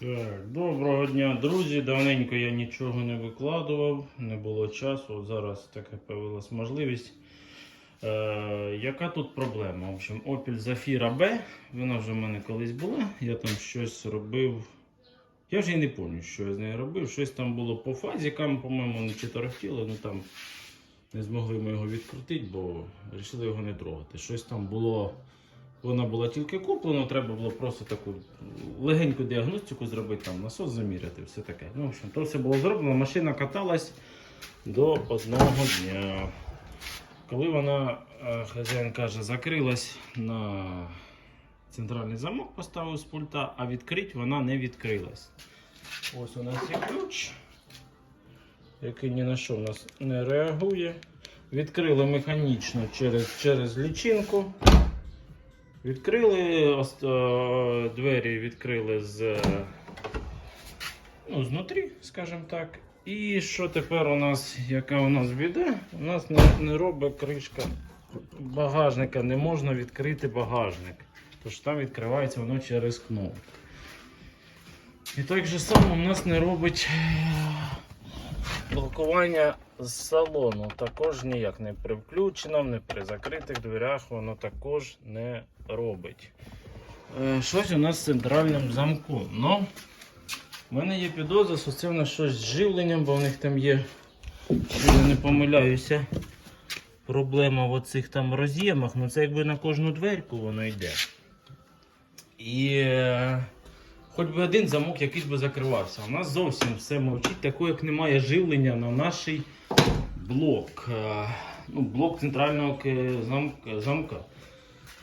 Так, доброго дня, друзі. Давненько я нічого не викладував, не було часу. Зараз така появилась можливість. Е, яка тут проблема? В общем, Opel Zafira B, вона вже в мене колись була. Я там щось робив. Я вже і не пам'ятаю, що я з нею робив. Щось там було по фазікам, по-моєму, не чи торохтіло, ну там не змогли ми його відкрутити, бо вирішили його не трогати. Щось там було. Вона була тільки куплена, треба було просто таку легеньку діагностику зробити, там насос заміряти, все таке. Ну, в общем, то все було зроблено, машина каталась до одного дня. Коли вона, е, хазяїн каже, закрилась на центральний замок, поставив з пульта, а відкрити вона не відкрилась. Ось у нас є ключ, який ні на що в нас не реагує. Відкрили механічно через, через лічинку. Відкрили е, двері відкрили з, ну, знутрі, скажімо так. І що тепер у нас, яка у нас біда? У нас не, не робить кришка багажника, не можна відкрити багажник. Тож там відкривається воно через кнопку. І так же само у нас не робить е, блокування з салону. Також ніяк не при включеному, не при закритих дверях воно також не робить. Е, Щось у нас з центральним замком. Ну, в мене є підозра, що це в нас щось з живленням, бо в них там є, якщо я не помиляюся, проблема в оцих там роз'ємах. Ну це якби на кожну дверку воно йде. І е, хоч би один замок якийсь би закривався. У нас зовсім все мовчить, такого як немає живлення на наш блок. Е, Ну, блок центрального замка-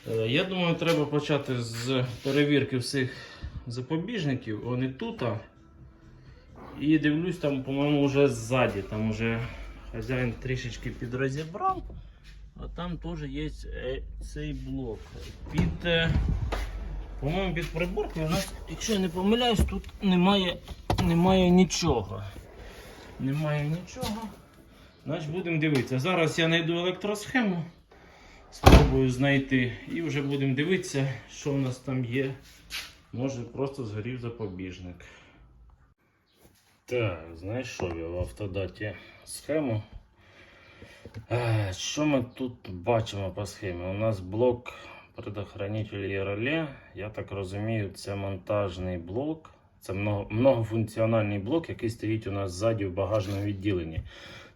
Я думаю, треба почати з перевірки всіх запобіжників. Вони тут. І дивлюсь, там, по-моєму, вже ззаді. Там вже хазяїн трішечки підрозібрав. А там теж є е, цей блок. Під, е, по-моєму, під приборкою у нас, якщо я не помиляюсь, тут немає, немає нічого. Немає нічого. Значить будемо дивитися. Зараз я знайду електросхему. Спробую знайти і вже будемо дивитися, що в нас там є. Може просто згорів запобіжник. Так, знайшов я в автодаті схему. Е, Що ми тут бачимо по схемі? У нас блок предохранителя і реле. Я так розумію, це монтажний блок. Це много- многофункціональний блок, який стоїть у нас ззаді в багажному відділенні.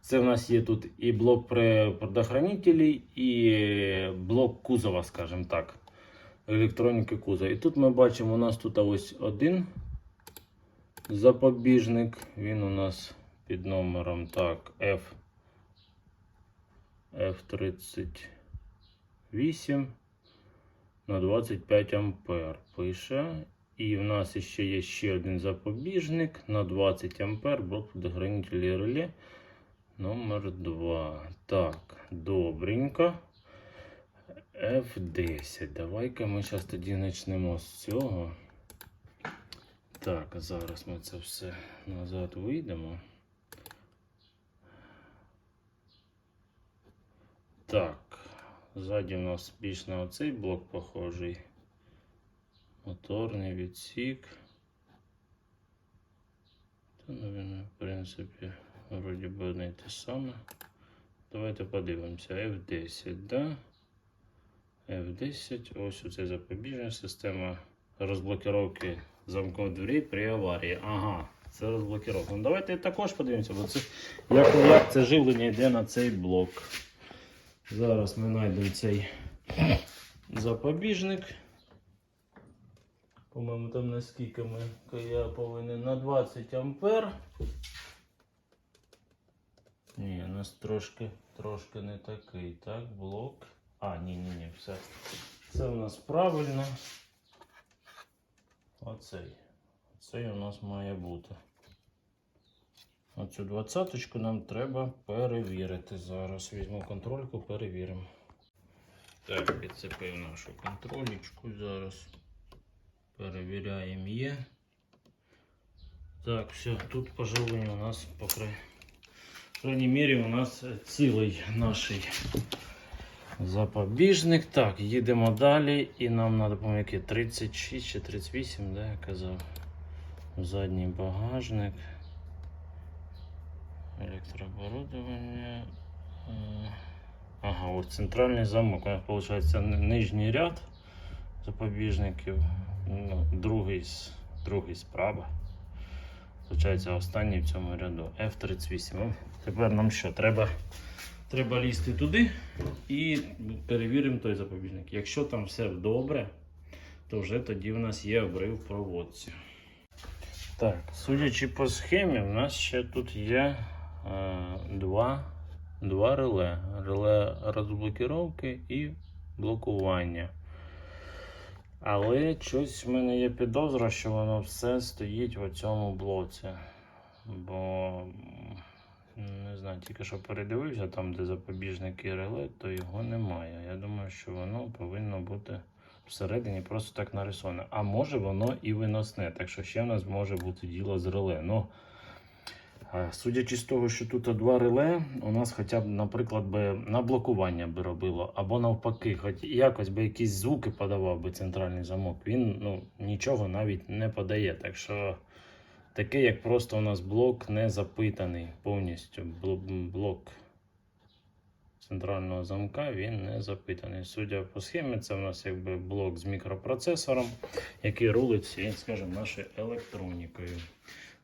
Це в нас є тут і блок предохранителей, і блок кузова, скажімо так. Електроніки кузова. І тут ми бачимо, у нас тут ось один запобіжник. Він у нас під номером так, F, F38 на 25 ампер пише. І в нас ще є ще один запобіжник на 20 ампер, блок предохранителя і реле. Номер 2. Так, добренько. F10. Давай-ка ми зараз тоді почнемо з цього. Так, зараз ми це все назад вийдемо. Так, ззаді у нас більш на оцей блок похожий. Моторний відсік. Та, наверное, в принципі, вроді би одне й те саме. Давайте подивимося. F10, да? F10, ось оце запобіжна система розблокировки замков дверей при аварії. Ага, це розблокировка. Ну, давайте також подивимося, бо це як, як це живлення йде на цей блок. Зараз ми знайдемо цей запобіжник. По-моєму, там наскільки ми я повинен на 20 ампер. Нас трошки, трошки не такий. Так, блок. А, ні, ні, ні, все. Це у нас правильно. Оцей. Оцей у нас має бути. Оцю двадцяточку нам треба перевірити. Зараз візьму контрольку, перевіримо. Так, підцепив нашу контролечку. Зараз перевіряємо є. Так, все, тут поживлення у нас по край- в крайній мірі у нас цілий наш запобіжник. Так, їдемо далі. І нам треба, по-моєму, 36 чи 38, да, я казав. задній багажник, електрооборудовання. Е, Ага, ось центральний замок. У нас виходить нижній ряд запобіжників, ну, другий, другий справа. Получається останній в цьому ряду. F38. Ну, Тепер нам що? Треба, треба лізти туди і перевіримо той запобіжник. Якщо там все добре, то вже тоді в нас є обрив в проводці. Так, судячи по схемі, в нас ще тут є е, два, два реле. Реле розблокіровки і блокування. Але щось в мене є підозра, що воно все стоїть в цьому блоці. Бо не знаю, тільки що передивився там, де запобіжники реле, то його немає. Я думаю, що воно повинно бути всередині просто так нарисоване. А може воно і виносне, так що ще в нас може бути діло з реле. Ну, судячи з того, що тут два реле, у нас хоча б, наприклад, би на блокування би робило, або навпаки, хоч якось би якісь звуки подавав би центральний замок. Він ну, нічого навіть не подає. Так що таке, як просто у нас блок не запитаний повністю. Блок центрального замка він не запитаний. Судя по схемі, це у нас якби блок з мікропроцесором, який рулить скажімо, нашою електронікою.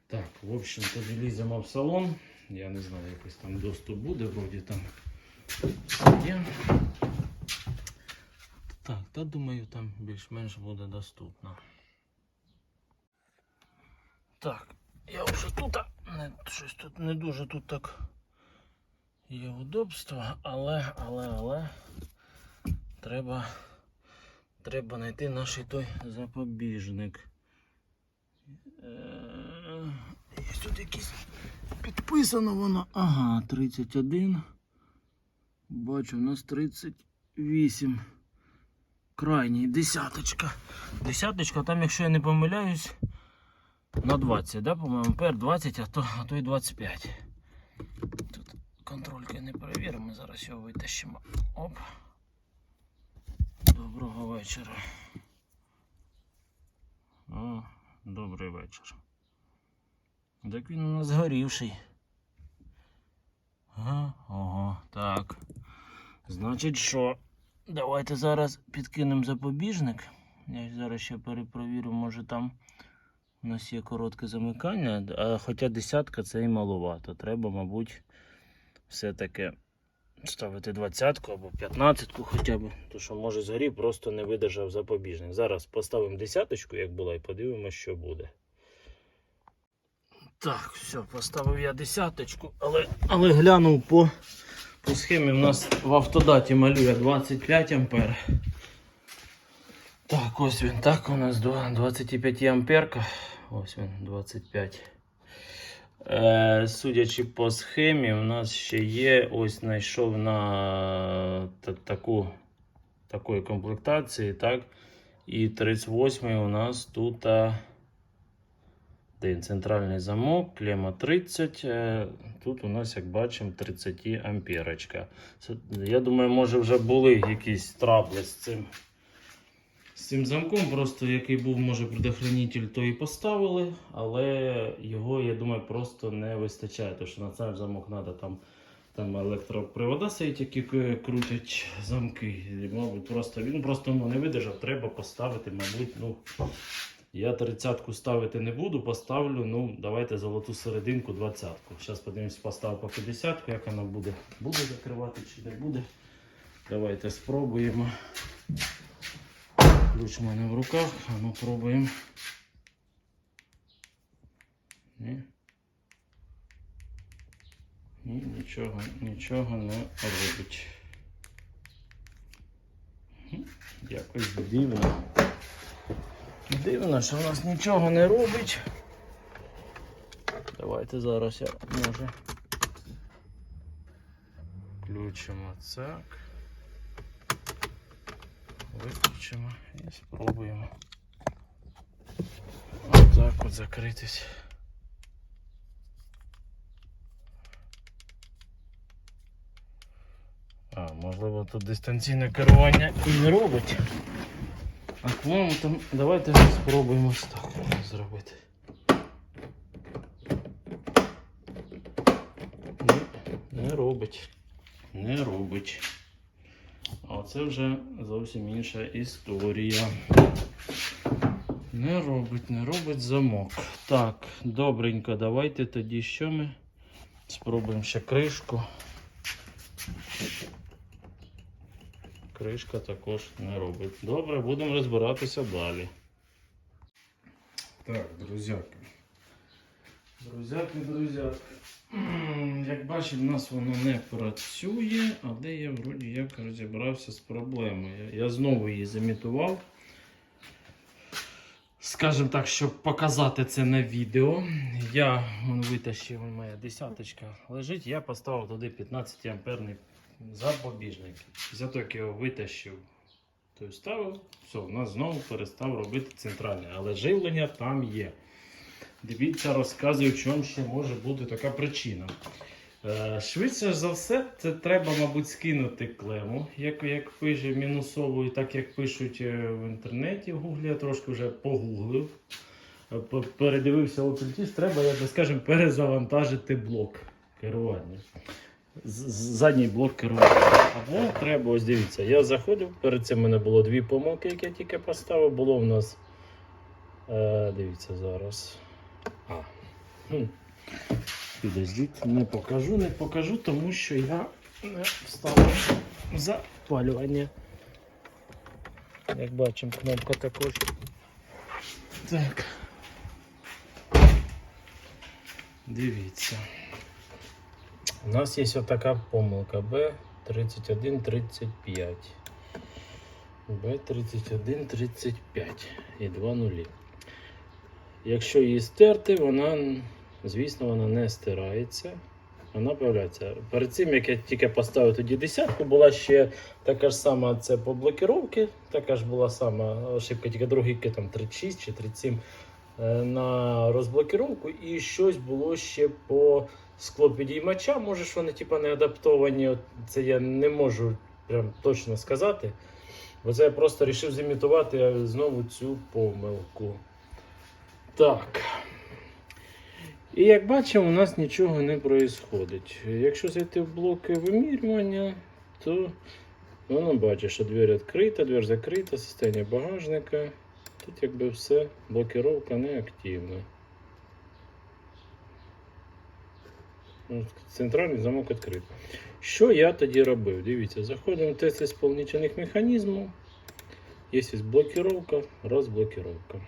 Так, в общем, тоді ліземо в салон. Я не знаю, якось там доступ буде, вроді там є. Так, та думаю, там більш-менш буде доступно. Так, я вже тут, не, щось тут не дуже тут так є удобство, але, але, але треба, треба знайти наш той запобіжник. Е, Є тут якісь підписано воно. Ага, 31. Бачу, у нас 38. Крайній, десяточка. Десяточка, там, якщо я не помиляюсь, на 20, да, по-моєму, пер 20, а то, а то і 25. Тут контрольки не перевіримо, зараз його витащимо. Оп. Доброго вечора. О, добрий вечір. Так він у нас горівший. Ага, ого, так. Значить, що? Давайте зараз підкинемо запобіжник. Я зараз ще перепровірю, може там у нас є коротке замикання, а хоча десятка це і маловато. Треба, мабуть, все-таки ставити двадцятку або п'ятнадцятку хоча б. То що може згорів, просто не видержав запобіжник. Зараз поставимо десяточку, як була, і подивимося, що буде. Так, все, поставив я десяточку, але, але глянув по, по схемі. У нас в автодаті малює 25 ампер. Так, ось він так. У нас 25 амперка. Ось він 25. Е, судячи по схемі, у нас ще є. Ось знайшов на та- таку, такої комплектації, так. І 38 у нас тут. А, де центральний замок, клема 30. е, Тут у нас, як бачимо, 30 амперочка. Я думаю, може вже були якісь трабли з цим. З цим замком, просто який був, може, предохранитель, то і поставили, але його, я думаю, просто не вистачає. Тому що на цей замок треба там, там електропривода стоять, які крутять замки. Мабуть, просто він просто ну, не видержав, треба поставити, мабуть, ну. Я тридцятку ставити не буду, поставлю, ну, давайте золоту серединку, двадцятку. Зараз подивимось, поставив по 50, як вона буде. Буде закривати чи не буде. Давайте спробуємо. Ключ у мене в руках, а ну пробуємо. Ні. Ні, нічого, нічого не робить. Якось дивно. Дивно, що в нас нічого не робить. Давайте зараз я може включимо так. Виключимо і спробуємо. Отак от закритись. А, можливо, тут дистанційне керування і не робить. Аквам там давайте спробуємо ось так зробити. Не, не робить. Не робить. А це вже зовсім інша історія. Не робить, не робить замок. Так, добренько, давайте тоді що ми спробуємо ще кришку. Кришка також не робить. Добре, будемо розбиратися далі. Так, друзяки. Друзяки, друзяки. Як бачите, в нас воно не працює, але я вроді як розібрався з проблемою. Я знову її замітував. Скажімо так, щоб показати це на відео, я вон, витащив вон моя десяточка лежить, я поставив туди 15 амперний запобіжник. Після того, його витащив, то ставив, все, у нас знову перестав робити центральне, але живлення там є. Дивіться, розказую, в чому ще може бути така причина. Е, Швидше за все, це треба, мабуть, скинути клему, як, як пише мінусову, і так як пишуть е, в інтернеті в гуглі, я трошки вже погуглив. е, Передивився OpenTist, треба, як би скажемо, перезавантажити блок керування. Задній блок керування. Або треба, ось дивіться, я заходив, перед цим у мене було дві помилки, які я тільки поставив. Було в нас. Е, дивіться зараз. А. Хм. Підождіть, не покажу, не покажу, тому що я не вставив запалювання. Як бачимо, кнопка також. Так. Дивіться. У нас є отака помилка B3135. B3135 і два нулі. Якщо її стерти, вона, звісно, вона не стирається. Вона появляється. Перед цим, як я тільки поставив тоді десятку, була ще така ж сама це по блокировці, така ж була сама ошибка, тільки другий там 36 чи 37 е, на розблокировку. І щось було ще по склопідіймачам. Може, ж вони типа не адаптовані. Це я не можу прям точно сказати. Бо це я просто вирішив зімітувати знову цю помилку. Так. І як бачимо, у нас нічого не відбувається. Якщо зайти в блоки вимірювання, то воно бачить, що двері відкрита, двері закрита, состояние багажника. Тут якби все, блокировка не активна. Ну, Центральний замок відкритий. Що я тоді робив? Дивіться, заходимо в тест ісполнительних механізмів. Є ось блокировка, розблокировка.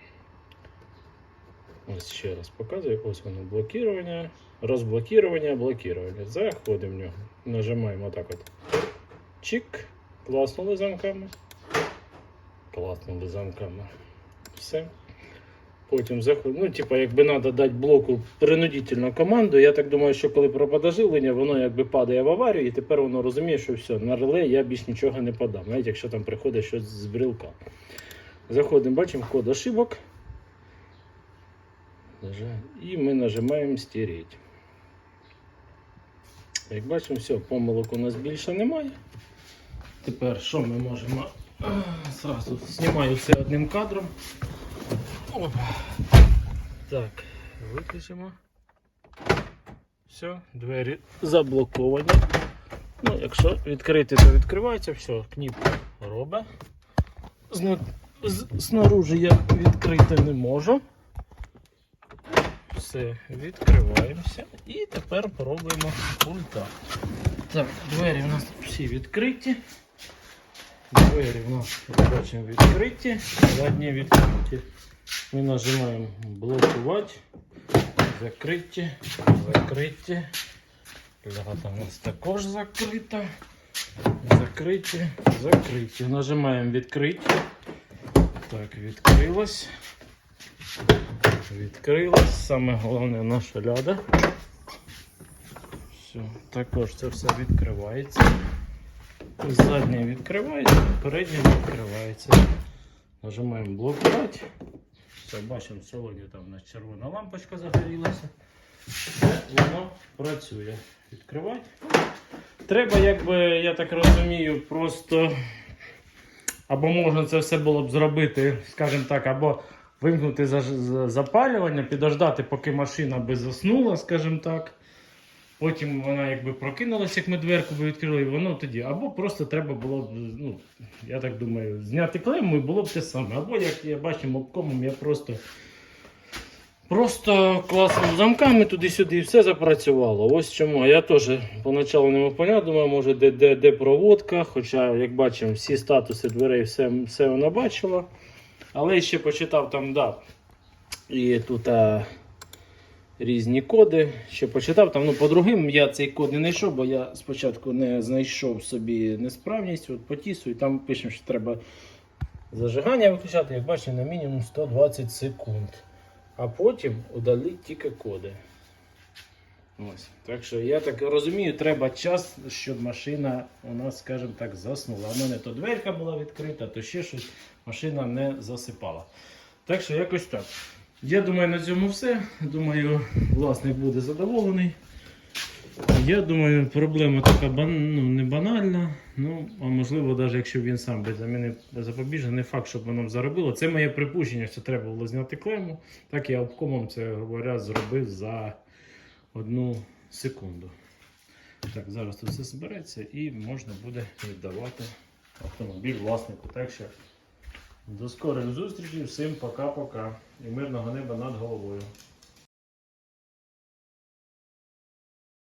Ось ще раз показую. Ось воно блокування, розблокування, блокування. Заходимо в нього. Нажимаємо отак от. Чик. Класнули замками. Класнули замками. Все. Потім заходимо. Ну, типа, якби треба дати блоку принудительну команду. Я так думаю, що коли пропаде живлення, воно якби падає в аварію, і тепер воно розуміє, що все, на реле я більш нічого не подам. Навіть якщо там приходить щось з брілка. Заходимо, бачимо код ошибок. І ми нажимаємо стереть. Як бачимо, все, помилок у нас більше немає. Тепер що ми можемо? А, Зразу знімаю це одним кадром. Оп. Так, виключимо. Все, двері заблоковані. Ну, якщо відкрити, то відкривається, все, кніп робить. Зну- я відкрити не можу. Все, відкриваємося. І тепер пробуємо пульта. Так, двері у нас всі відкриті. Двері у нас, бачимо, відкриті, задні відкриті. Ми нажимаємо блокувати, закриті, закриті. Лягата у нас також закрита. Закриті, закриті. Нажимаємо відкриті. Так, відкрилось. Відкрилось. Саме головне наша ляда. Все, також це все відкривається. Заднє відкривається, переднє відкривається. Нажимаємо блокувати. Все, бачимо, сьогодні там у нас червона лампочка загорілася. Воно працює. Відкривай. Треба, якби, я так розумію, просто. Або можна це все було б зробити, скажімо так, або вимкнути за- за- запалювання, підождати, поки машина би заснула, скажімо так. Потім вона якби прокинулася, як ми дверку відкрили, і воно тоді. Або просто треба було, б, ну, я так думаю, зняти клейму і було б те саме. Або, як я бачу, обкомом я просто. Просто класним замками туди-сюди і все запрацювало. Ось чому. Я теж поначалу не мог думаю, може де, де, де проводка. Хоча, як бачимо, всі статуси дверей, все, все вона бачила. Але ще почитав там, да. І тут а, різні коди. Ще почитав там. Ну, по другим я цей код не знайшов, бо я спочатку не знайшов собі несправність. От потісу, і там пишемо, що треба зажигання виключати, як бачимо, на мінімум 120 секунд. А потім удалити тільки коди. Ось. Так що я так розумію, треба час, щоб машина у нас, скажімо так, заснула. У мене то дверка була відкрита, то ще щось машина не засипала. Так що якось так. Я думаю, на цьому все. Думаю, власник буде задоволений. Я думаю, проблема така ну, не банальна. Ну, а можливо, навіть якщо він сам би замінив запобіжний, не факт, щоб воно заробило. Це моє припущення, що треба було зняти клему. Так я обкомом це говоря, зробив за одну секунду. Так, зараз тут все збереться і можна буде віддавати автомобіль власнику. Так що до скорих зустрічей, всім пока-пока і мирного неба над головою.